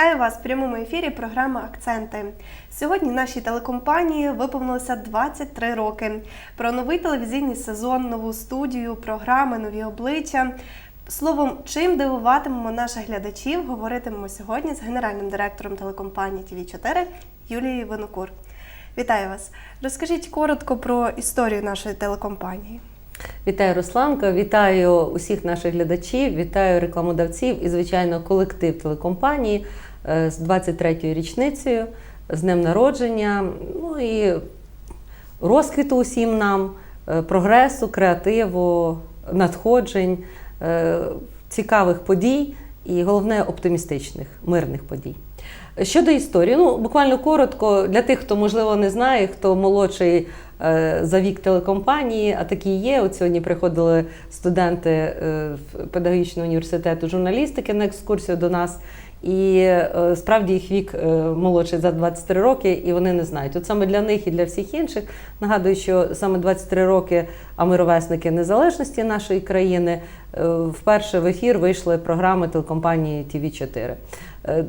Вітаю вас в прямому ефірі. Програма Акценти. Сьогодні нашій телекомпанії виповнилося 23 роки. Про новий телевізійний сезон, нову студію, програми, нові обличчя. Словом, чим дивуватимемо наших глядачів, говоритимемо сьогодні з генеральним директором телекомпанії tv 4 Юлією Винокур. Вітаю вас. Розкажіть коротко про історію нашої телекомпанії. Вітаю Русланка, вітаю усіх наших глядачів, вітаю рекламодавців і, звичайно, колектив телекомпанії з 23-ю річницею, з днем народження. Ну і розквіту усім нам, е, прогресу, креативу, надходжень, е, цікавих подій і головне оптимістичних, мирних подій. Щодо історії, ну буквально коротко для тих, хто можливо не знає, хто молодший е, за вік телекомпанії, а такі є. От сьогодні приходили студенти е, педагогічного університету журналістики на екскурсію до нас. І е, справді їх вік е, молодший за 23 роки, і вони не знають. От саме для них і для всіх інших нагадую, що саме 23 роки, а ми ровесники незалежності нашої країни, е, вперше в ефір вийшли програми телекомпанії tv 4 Е,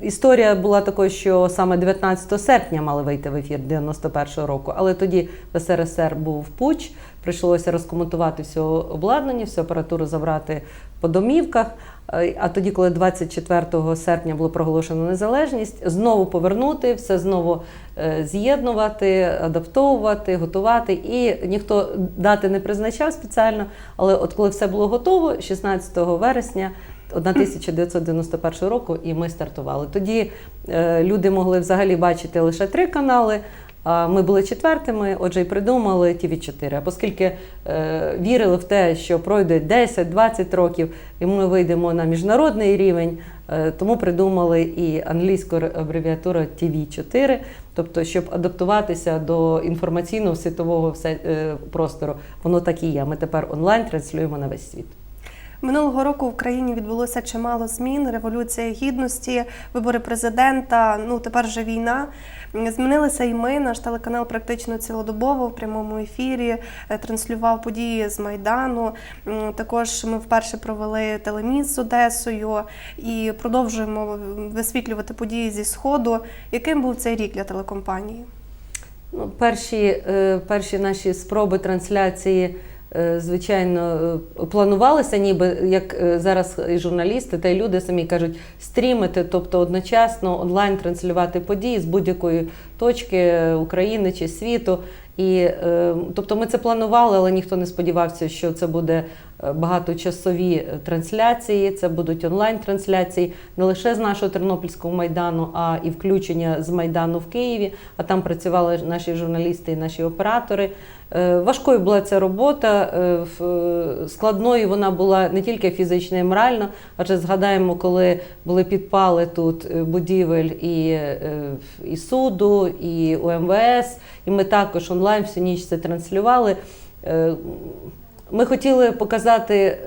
Історія була такою, що саме 19 серпня мали вийти в ефір 91-го року, але тоді в СРСР був пуч, прийшлося розкоментувати все обладнання, всю апаратуру забрати по домівках. Е, А тоді, коли 24 серпня було проголошено незалежність, знову повернути, все знову е, з'єднувати, адаптовувати, готувати. І ніхто дати не призначав спеціально. Але от коли все було готово, 16 вересня 1991 року, і ми стартували. Тоді е, люди могли взагалі бачити лише три канали. Ми були четвертими, отже, і придумали tv 4 А оскільки е, вірили в те, що пройде 10-20 років, і ми вийдемо на міжнародний рівень, е, тому придумали і англійську абревіатуру tv 4 тобто, щоб адаптуватися до інформаційного світового все, е, простору. Воно так і є. Ми тепер онлайн транслюємо на весь світ. Минулого року в країні відбулося чимало змін: революція гідності, вибори президента. Ну тепер вже війна. Змінилися і ми. Наш телеканал практично цілодобово в прямому ефірі е, транслював події з майдану. Також ми вперше провели телеміс з Одесою і продовжуємо висвітлювати події зі сходу. Яким був цей рік для телекомпанії? Ну, перші, е, перші наші спроби трансляції, звичайно, е, планувалися, ніби як е, зараз і журналісти та й люди самі кажуть, стрімити, тобто одночасно онлайн транслювати події з будь-якої точки України чи світу. І, е, тобто ми це планували, але ніхто не сподівався, що це буде е, багаточасові е, трансляції, це будуть онлайн-трансляції не лише з нашого Тернопільського майдану, а і включення з майдану в Києві. А там працювали наші журналісти і наші оператори. Е, Важкою була ця робота, е, е, складною вона була не тільки фізично і морально, адже згадаємо, коли були підпали тут будівель і, і суду, і УМВС, і ми також онлайн всю ніч це транслювали. Ми хотіли показати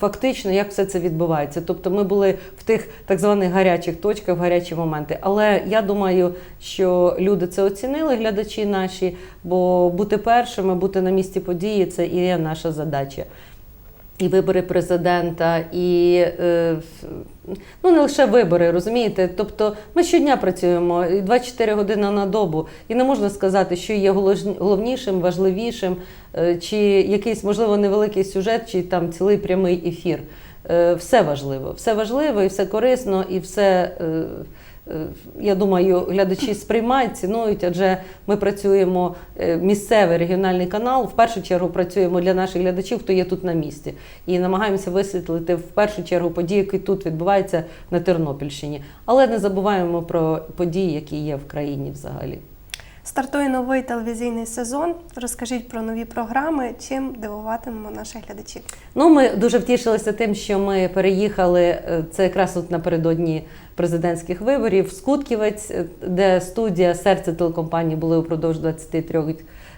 фактично, як все це відбувається. Тобто ми були в тих так званих гарячих точках, гарячі моменти. Але я думаю, що люди це оцінили, глядачі наші, бо бути першими, бути на місці події це і є наша задача. І вибори президента, і е, ну не лише вибори, розумієте? Тобто ми щодня працюємо і 24 години на добу, і не можна сказати, що є головнішим, важливішим, е, чи якийсь можливо невеликий сюжет, чи там цілий прямий ефір. Е, Все важливо, все важливо і все корисно, і все. Е, Я думаю, глядачі сприймають, цінують, адже ми працюємо е, місцевий регіональний канал. В першу чергу працюємо для наших глядачів, хто є тут на місці, і намагаємося висвітлити в першу чергу події, які тут відбуваються на Тернопільщині. Але не забуваємо про події, які є в країні взагалі. Стартує новий телевізійний сезон. Розкажіть про нові програми, чим дивуватимемо наших глядачів. Ну, ми дуже втішилися тим, що ми переїхали. е, Це якраз от напередодні президентських виборів в Скутківець, е, де студія серце телекомпанії були упродовж 23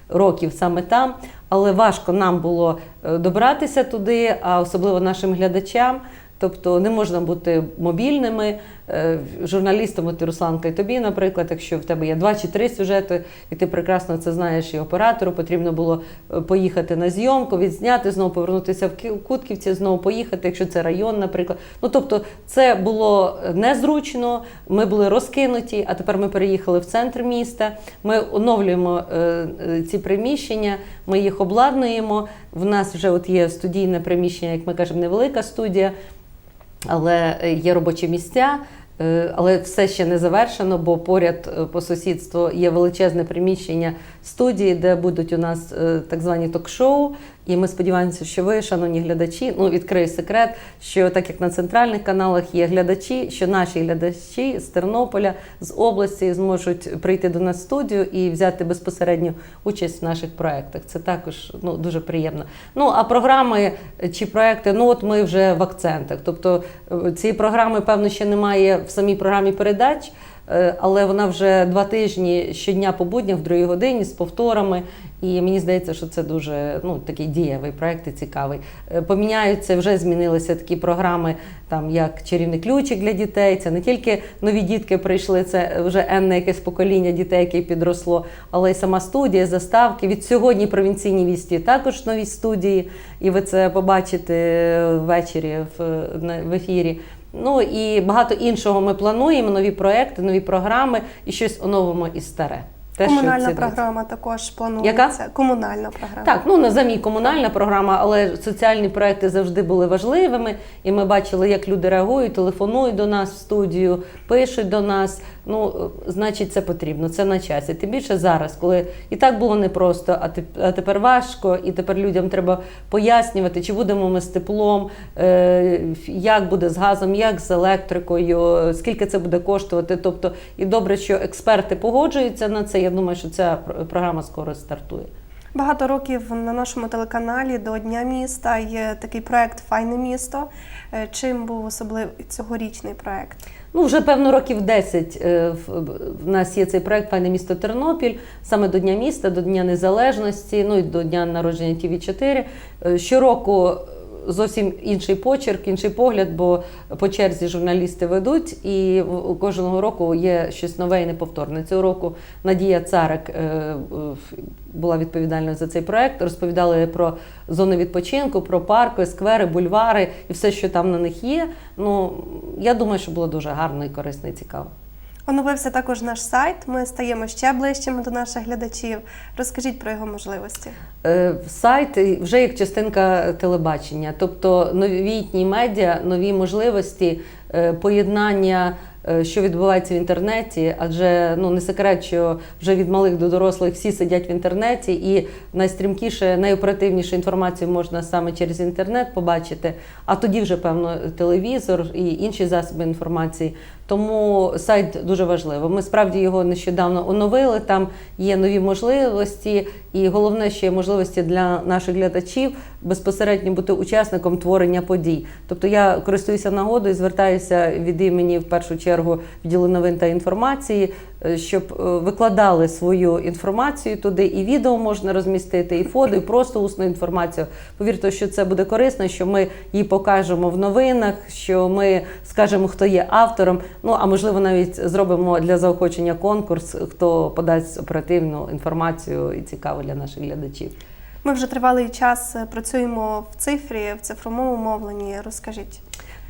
років саме там. Але важко нам було е, добратися туди, а особливо нашим глядачам. Тобто не можна бути мобільними. Е, журналістом, от Русланка, і тобі, наприклад, якщо в тебе є два чи три сюжети, і ти прекрасно це знаєш, і оператору потрібно було е, поїхати на зйомку, відзняти, знову повернутися в Кутківці, знову поїхати, якщо це район, наприклад. Ну тобто, це було незручно. Ми були розкинуті, а тепер ми переїхали в центр міста. Ми оновлюємо е, ці приміщення, ми їх обладнуємо. В нас вже от є студійне приміщення, як ми кажемо, невелика студія, але є робочі місця. Е, Але все ще не завершено, бо поряд е, по сусідству є величезне приміщення студії, де будуть у нас е, так звані ток-шоу. І ми сподіваємося, що ви, шановні глядачі, ну відкрию секрет, що так як на центральних каналах є глядачі, що наші глядачі з Тернополя, з області зможуть прийти до нас в студію і взяти безпосередню участь в наших проєктах. Це також ну, дуже приємно. Ну а програми чи проекти, ну от ми вже в акцентах. Тобто е, цієї програми, певно, ще немає в самій програмі передач. е, Але вона вже два тижні щодня по буднях в другій годині з повторами. І мені здається, що це дуже ну, такий дієвий проект і цікавий. Е, Поміняються, вже змінилися такі програми, там як чарівний ключик для дітей. Це не тільки нові дітки прийшли, це вже енне якесь покоління дітей, яке підросло, але й сама студія, заставки. Від сьогодні провінційні вісті також нові студії, і ви це побачите ввечері в, в ефірі. Ну і багато іншого ми плануємо, нові проекти, нові програми і щось оновимо і старе. Те, Комунальна цінується. програма також планується. Комунальна програма. Так, ну на замі комунальна програма, але соціальні проекти завжди були важливими. І ми бачили, як люди реагують, телефонують до нас в студію, пишуть до нас. Ну, значить, це потрібно, це на часі. Тим більше зараз, коли і так було непросто, а тепер важко, і тепер людям треба пояснювати, чи будемо ми з теплом, е, як буде з газом, як з електрикою, скільки це буде коштувати. Тобто, і добре, що експерти погоджуються на це. Я думаю, що ця програма скоро стартує. Багато років на нашому телеканалі до Дня міста є такий проект Файне місто. Е, Чим був особливий цьогорічний проект? Ну, вже певно років 10 е, в нас є цей проект Файне місто Тернопіль, саме до Дня міста, до Дня Незалежності, ну і до дня народження ТВ 4 Е, Щороку зовсім інший почерк, інший погляд, бо по черзі журналісти ведуть, і кожного року є щось нове і неповторне. Цього року Надія Царик е, була відповідальною за цей проект. Розповідали про зони відпочинку, про парки, сквери, бульвари і все, що там на них є. Ну я думаю, що було дуже гарно і корисно і цікаво. Оновився також наш сайт. Ми стаємо ще ближчими до наших глядачів. Розкажіть про його можливості. Е, Сайт вже як частинка телебачення, тобто новітні медіа, нові можливості, е, поєднання, е, що відбувається в інтернеті, адже ну не секрет, що вже від малих до дорослих всі сидять в інтернеті, і найстрімкіше, найоперативнішу інформацію можна саме через інтернет побачити. А тоді вже певно телевізор і інші засоби інформації. Тому сайт дуже важливо. Ми справді його нещодавно оновили. Там є нові можливості, і головне, що є можливості для наших глядачів безпосередньо бути учасником творення подій. Тобто я користуюся нагодою, звертаюся від імені в першу чергу відділу новин та інформації, щоб е, викладали свою інформацію туди, і відео можна розмістити, і фото, і просто усну інформацію. Повірте, що це буде корисно, що ми її покажемо в новинах, що ми скажемо, хто є автором. Ну а можливо, навіть зробимо для заохочення конкурс, хто подасть оперативну інформацію і цікаво для наших глядачів. Ми вже тривалий час е, працюємо в цифрі, в цифровому мовленні. Розкажіть.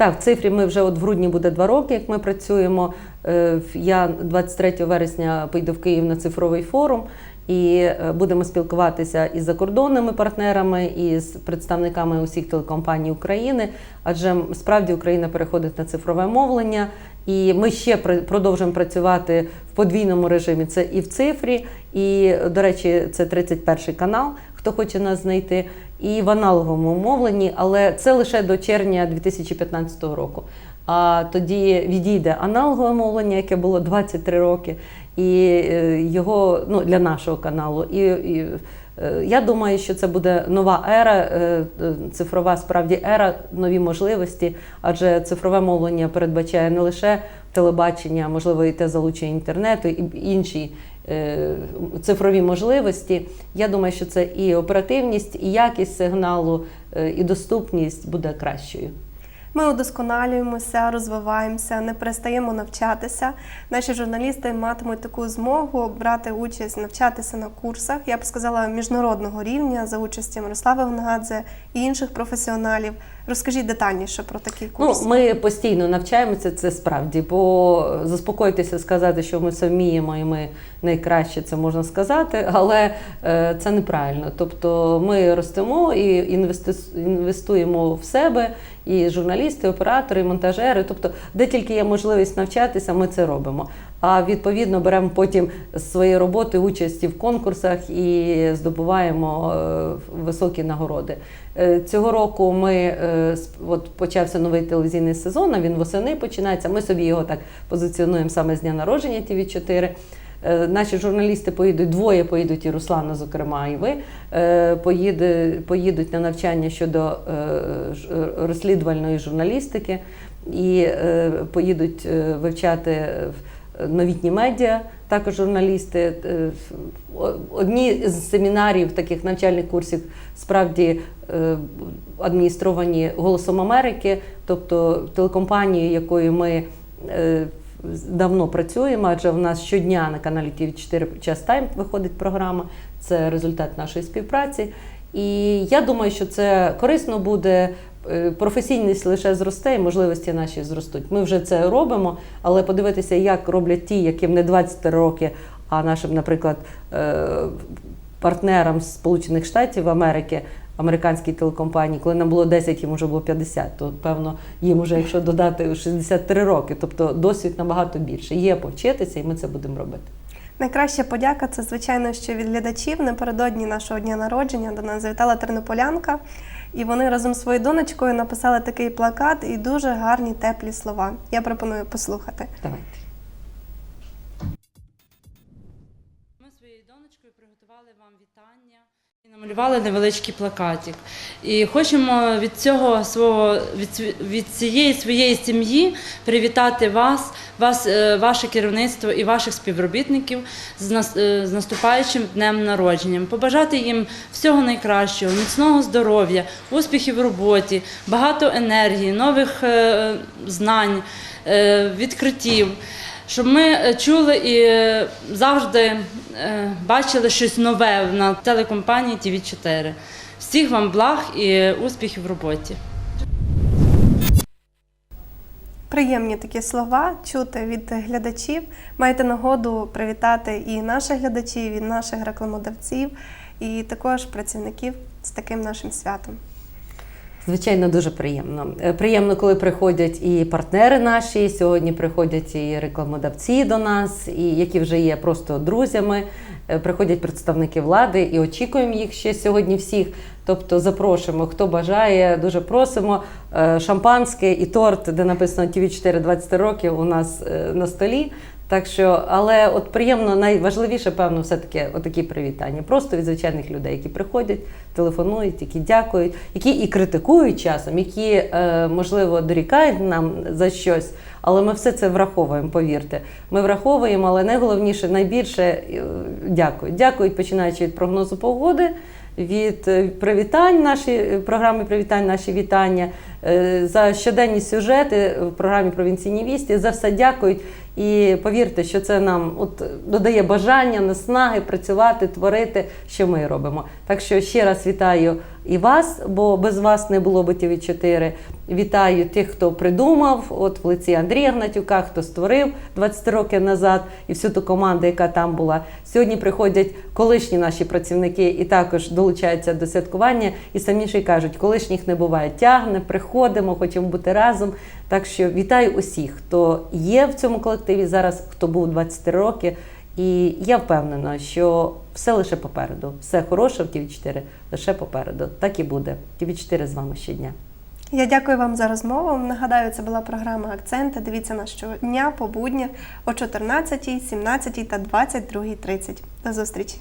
Так, в цифрі ми вже от в грудні буде два роки, як ми працюємо. Е, Я 23 вересня поїду в Київ на цифровий форум. І е, будемо спілкуватися із закордонними партнерами, і з представниками усіх телекомпаній України, адже справді Україна переходить на цифрове мовлення, і ми ще пр- продовжуємо працювати в подвійному режимі. Це і в цифрі, і, до речі, це 31 канал, хто хоче нас знайти, і в аналоговому мовленні, але це лише до червня 2015 року. А тоді відійде аналогове мовлення, яке було 23 роки, і е, його ну, для нашого каналу. І, і е, я думаю, що це буде нова ера, е, цифрова справді ера, нові можливості, адже цифрове мовлення передбачає не лише телебачення, а можливо і те залучення інтернету, і інші цифрові можливості. Я думаю, що це і оперативність, і якість сигналу, е, і доступність буде кращою. Ми удосконалюємося, розвиваємося, не перестаємо навчатися. Наші журналісти матимуть таку змогу брати участь, навчатися на курсах, я б сказала, міжнародного рівня за участі Мирослави Гонгадзе і інших професіоналів. Розкажіть детальніше про такий Ну, курс. ми постійно навчаємося, це справді, бо заспокоїтися, сказати, що ми вміємо і ми найкраще це можна сказати, але е, це неправильно. Тобто ми ростемо і інвестуємо в себе, і журналісти, і оператори, і монтажери. Тобто, де тільки є можливість навчатися, ми це робимо. А відповідно беремо потім з своєї роботи участь і в конкурсах і здобуваємо е, високі нагороди. Е, Цього року ми е, от почався новий телевізійний сезон. а Він восени починається. Ми собі його так позиціонуємо саме з дня народження тв 4 Е, Наші журналісти поїдуть, двоє поїдуть, і Руслана, зокрема, і ви е, поїдуть на навчання щодо е, е, розслідувальної журналістики і е, поїдуть е, вивчати е, новітні медіа, також журналісти. Е, Одні з семінарів, таких навчальних курсів, справді е, адміністровані Голосом Америки, тобто телекомпанією, якою ми е, давно працюємо, адже в нас щодня на каналі TV4 час тайм виходить програма. Це результат нашої співпраці. І я думаю, що це корисно буде. Е, Професійність лише зросте, і можливості наші зростуть. Ми вже це робимо, але подивитися, як роблять ті, яким не 20 років, а нашим, наприклад, е, партнерам з Сполучених Штатів Америки, американській телекомпанії, коли нам було 10, їм вже було 50, то певно їм вже, якщо додати 63 роки, тобто досвід набагато більше. Є повчитися, і ми це будемо робити. Найкраща подяка це, звичайно, що від глядачів напередодні нашого дня народження до нас завітала тернополянка, і вони разом з своєю донечкою написали такий плакат і дуже гарні теплі слова. Я пропоную послухати. Давайте. Ми своєю донечкою приготували вам вітання намалювали невеличкий плакатик. І хочемо від цього свого від, від цієї своєї сім'ї привітати вас, вас, е, ваше керівництво і ваших співробітників з, нас, е, з наступаючим днем народження. Побажати їм всього найкращого, міцного здоров'я, успіхів в роботі, багато енергії, нових е, знань, відкриттів щоб ми е, чули і е, завжди е, бачили щось нове на телекомпанії tv 4 Всіх вам благ і успіхів в роботі. Приємні такі слова чути від глядачів. Маєте нагоду привітати і наших глядачів, і наших рекламодавців, і також працівників з таким нашим святом. Звичайно, дуже приємно. Е, Приємно, коли приходять і партнери наші. Сьогодні приходять і рекламодавці до нас, і які вже є просто друзями. Е, Приходять представники влади і очікуємо їх ще сьогодні всіх. Тобто запрошуємо, хто бажає, дуже просимо. Е, Шампанське і торт, де написано ТВ 4 20 років, у нас на столі. Так що, але от приємно, найважливіше, певно, все-таки отакі привітання. Просто від звичайних людей, які приходять, телефонують, які дякують, які і критикують часом, які, е, можливо, дорікають нам за щось. Але ми все це враховуємо, повірте. Ми враховуємо, але найголовніше, найбільше е, дякують. Дякують, починаючи від прогнозу погоди, від е, привітань, наші програми привітань, наші вітання, за щоденні сюжети в програмі Провінційні вісті. За все дякують. І повірте, що це нам от додає бажання, наснаги працювати, творити, що ми робимо. Так що ще раз вітаю і вас, бо без вас не було би ТВ 4 Вітаю тих, хто придумав, от в лиці Андрія Гнатюка, хто створив 20 років назад, і всю ту команду, яка там була. Сьогодні приходять колишні наші працівники і також долучаються до святкування. І самі ж й кажуть, колишніх не буває. Тягне, приходимо, хочемо бути разом. Так що вітаю усіх, хто є в цьому колективі зараз, хто був 20 років. І я впевнена, що все лише попереду. Все хороше в ТВ4 лише попереду. Так і буде. ТВ4 з вами щодня. Я дякую вам за розмову. Нагадаю, це була програма Акценти. Дивіться нас щодня по буднях о 14, 17 та 22.30. До зустрічі!